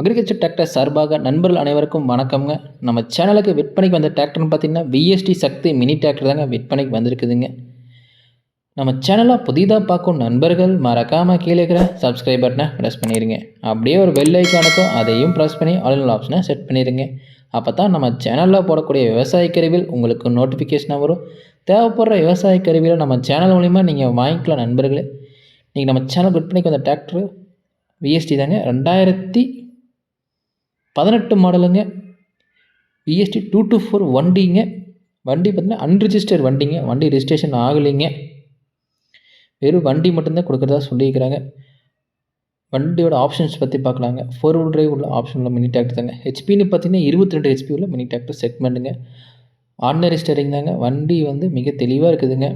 Agriculture tractor சார்பாக நண்பர்கள் அனைவருக்கும் வணக்கம்ங்க. நம்ம சேனலுக்கு விற்பனைக்கு வந்த டிராக்டர்னு பார்த்திங்கன்னா விஎஸ்டி சக்தி மினி டிராக்டர் தாங்க விற்பனைக்கு வந்திருக்குதுங்க. நம்ம சேனலாக புதிதாக பார்க்கும் நண்பர்கள் மறக்காமல் கீழே இருக்கிற சப்ஸ்கிரைப் பட்டனை ப்ரெஸ் பண்ணிடுங்க அப்படியே ஒரு பெல் ஐக்கானுக்கும் அதையும் ப்ரெஸ் பண்ணி ஆல் ஆப்ஷனை செட் பண்ணிடுங்க அப்போ தான் நம்ம சேனலில் போடக்கூடிய விவசாய கருவிகள் உங்களுக்கு நோட்டிஃபிகேஷனாக வரும். தேவைப்படுற விவசாய கருவிகளை நம்ம சேனல் மூலிமா நீங்கள் வாங்கிக்கலாம் நண்பர்களே. நீங்கள் நம்ம சேனல் விற்பனைக்கு வந்த டிராக்டர் விஎஸ்டி தாங்க. ரெண்டாயிரத்தி பதினெட்டு மாடலுங்க. இஎஸ்டி டூ டூ ஃபோர் வண்டிங்க. வண்டி பார்த்தீங்கன்னா அன்ரிஜிஸ்டர்ட் வண்டிங்க. வண்டி ரிஜிஸ்ட்ரேஷன் ஆகலைங்க. வெறும் வண்டி மட்டும்தான் கொடுக்குறதா சொல்லியிருக்கிறாங்க. வண்டியோட ஆப்ஷன்ஸ் பற்றி பார்க்கலாங்க. ஃபோர் வீல் டிரைவ் உள்ள ஆப்ஷன் உள்ள மினி டிராக்டர் தாங்க. ஹெச்பின்னு பார்த்தீங்கன்னா இருபத்தி ரெண்டு ஹெச்பி உள்ள மினி டிராக்டர் செக்மெண்ட்டுங்க ஆர்டினரி ஸ்டேரிங் தாங்க. வண்டி வந்து மிக தெளிவாக இருக்குதுங்க.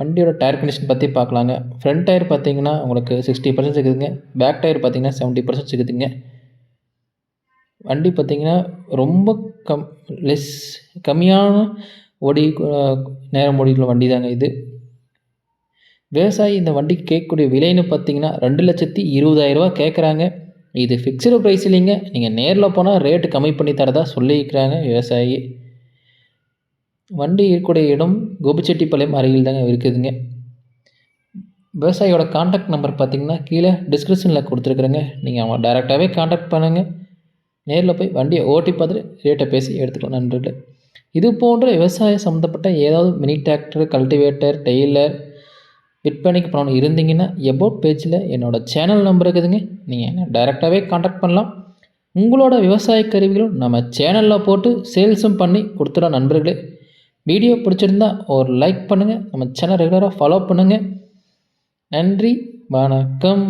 வண்டியோட டயர் கண்டிஷன் பற்றி பார்க்கலாங்க. ஃப்ரண்ட் டயர் பார்த்தீங்கன்னா உங்களுக்கு சிக்ஸ்டி பர்சன்ட் இருக்குதுங்க. பேக் டயர் பார்த்தீங்கன்னா செவன்ட்டி பர்சன்ட் இருக்குதுங்க. வண்டி பார்த்திங்கன்னா ரொம்ப கம் லெஸ் கம்மியான ஓடி நேரம் ஓடிக்குள்ள வண்டி தாங்க இது. விவசாயி இந்த வண்டிக்கு கேட்கக்கூடிய விலைன்னு பார்த்தீங்கன்னா ரெண்டு லட்சத்தி இருபதாயிரரூவா கேட்குறாங்க. இது ஃபிக்ஸ்டு ப்ரைஸ் இல்லைங்க. நீங்கள் நேரில் போனால் ரேட்டு கம்மி பண்ணி தரதா சொல்லியிருக்கிறாங்க விவசாயி. வண்டி இருக்கக்கூடிய இடம் கோபிச்செட்டிப்பாளையம் அருகில் தாங்க இருக்குதுங்க. விவசாயியோட காண்டாக்ட் நம்பர் பார்த்தீங்கன்னா கீழே டிஸ்கிரிப்ஷனில் கொடுத்துருக்குறேங்க. நீங்கள் அவன் டேரெக்டாகவே காண்டாக்ட் பண்ணுங்கள் நேரில் போய் வண்டியை ஓட்டி பார்த்துட்டு ரேட்டை பேசி எடுத்துக்கலாம். நண்பர்களே இது போன்ற விவசாயம் சம்மந்தப்பட்ட ஏதாவது மினி டிராக்டர் கல்டிவேட்டர் டெய்லர் விற்பனைக்கு பண்ணணும் இருந்தீங்கன்னா எபோட் பேஜில் என்னோடய சேனல் நம்பர் இருக்குதுங்க. நீங்கள் என்ன டைரெக்டாகவே காண்டாக்ட் பண்ணலாம். உங்களோட விவசாய கருவிகளும் நம்ம சேனலில் போட்டு சேல்ஸும் பண்ணி கொடுத்துடலாம் நண்பர்களே. வீடியோ பிடிச்சிருந்தா ஒரு லைக் பண்ணுங்கள் நம்ம சேனல் ரெகுலராக ஃபாலோ பண்ணுங்கள் நன்றி வணக்கம்.